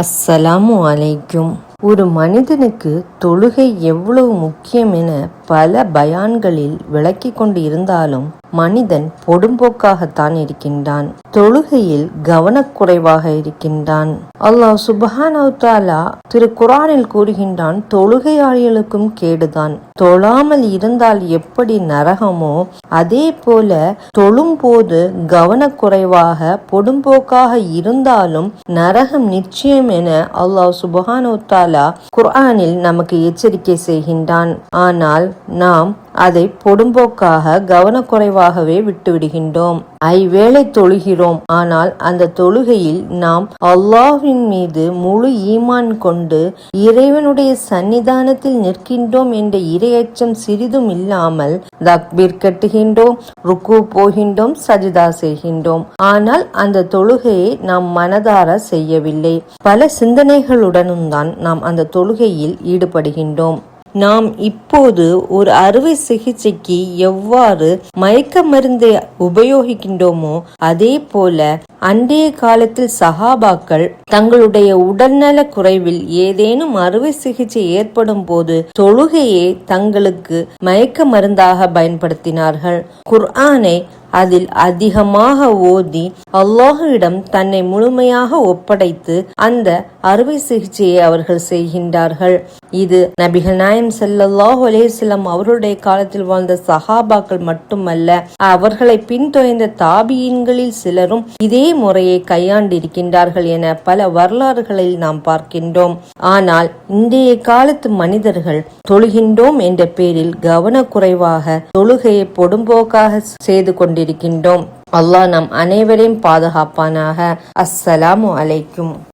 அஸ்ஸலாமு அலைக்கும் ஒரு மனிதனுக்கு தொழுகை எவ்வளவு முக்கியம் என பல பயான்களில் விளக்கிக் கொண்டு இருந்தாலும் மனிதன் பொடும்போக்காகத்தான் இருக்கின்றான். தொழுகையில் கவனக்குறைவாக இருக்கின்றான். அல்லாஹ் சுபஹான் தஆலா திரு குரானில் கூறுகின்றான் தொழுகையாளிகளுக்கும் கேடுதான். தொழாமல் இருந்தால் எப்படி நரகமோ? அதே போல தொழும்போது கவனக்குறைவாக பொடும்போக்காக இருந்தாலும் நரகம் நிச்சயம் என அல்லாஹ் சுபஹானஹு குர்ஆனில் நமக்கு எச்சரிக்கை செய்கின்றான். ஆனால் நாம் அதை பொடும்போக்காக கவனக்குறைவாகவே விட்டுவிடுகின்றோம். ஐவேளை தொழுகிறோம். ஆனால் அந்த தொழுகையில் நாம் அல்லாஹின் மீது முழு ஈமான் கொண்டு இறைவனுடைய சன்னிதானத்தில் நிற்கின்றோம் என்ற இரையச்சம் சிறிதும் இல்லாமல் தக்பீர் கட்டுகின்றோம் ருக்கு போகின்றோம் சஜிதா செய்கின்றோம். ஆனால் அந்த தொழுகையை நாம் மனதார செய்யவில்லை. பல சிந்தனைகளுடனும் தான் நாம் அந்த தொழுகையில் ஈடுபடுகின்றோம். நாம் இப்போது ஒரு அறுவை சிகிச்சைக்கு எவ்வாறு மயக்க மருந்தை உபயோகிக்கின்றோமோ அதே போல அன்றைய காலத்தில் சஹாபாக்கள் தங்களுடைய உடல்நல குறைவில் ஏதேனும் அறுவை சிகிச்சை ஏற்படும் போது தொழுகையை தங்களுக்கு மயக்க மருந்தாக பயன்படுத்தினார்கள். குர்ஆனை அதில் அதிகமாக ஓதி அல்லாஹுவிடம் தன்னை முழுமையாக ஒப்படைத்து அந்த அறுவை சிகிச்சையை அவர்கள் செய்கின்றார்கள். இது நபிகள் நாயம் செல்லல்லாஹு அலேஸ்லம் அவர்களுடைய காலத்தில் வாழ்ந்த சஹாபாக்கள் மட்டுமல்ல அவர்களை பின்தொடர்ந்த தாபியின்களில் சிலரும் இதே முறையை கையாண்டிருக்கின்றார்கள் என பல வரலாறுகளில் நாம் பார்க்கின்றோம். ஆனால் இன்றைய காலத்து மனிதர்கள் தொழுகின்றோம் என்ற பேரில் கவனக்குறைவாக தொழுகையை பொடும்போக்காக செய்து கொண்டு கொண்டிருக்கின்றோம். அல்லாஹ் நம் அனைவரையும் பாதுகாப்பானாக. அஸ்ஸலாமு அலைக்கும்.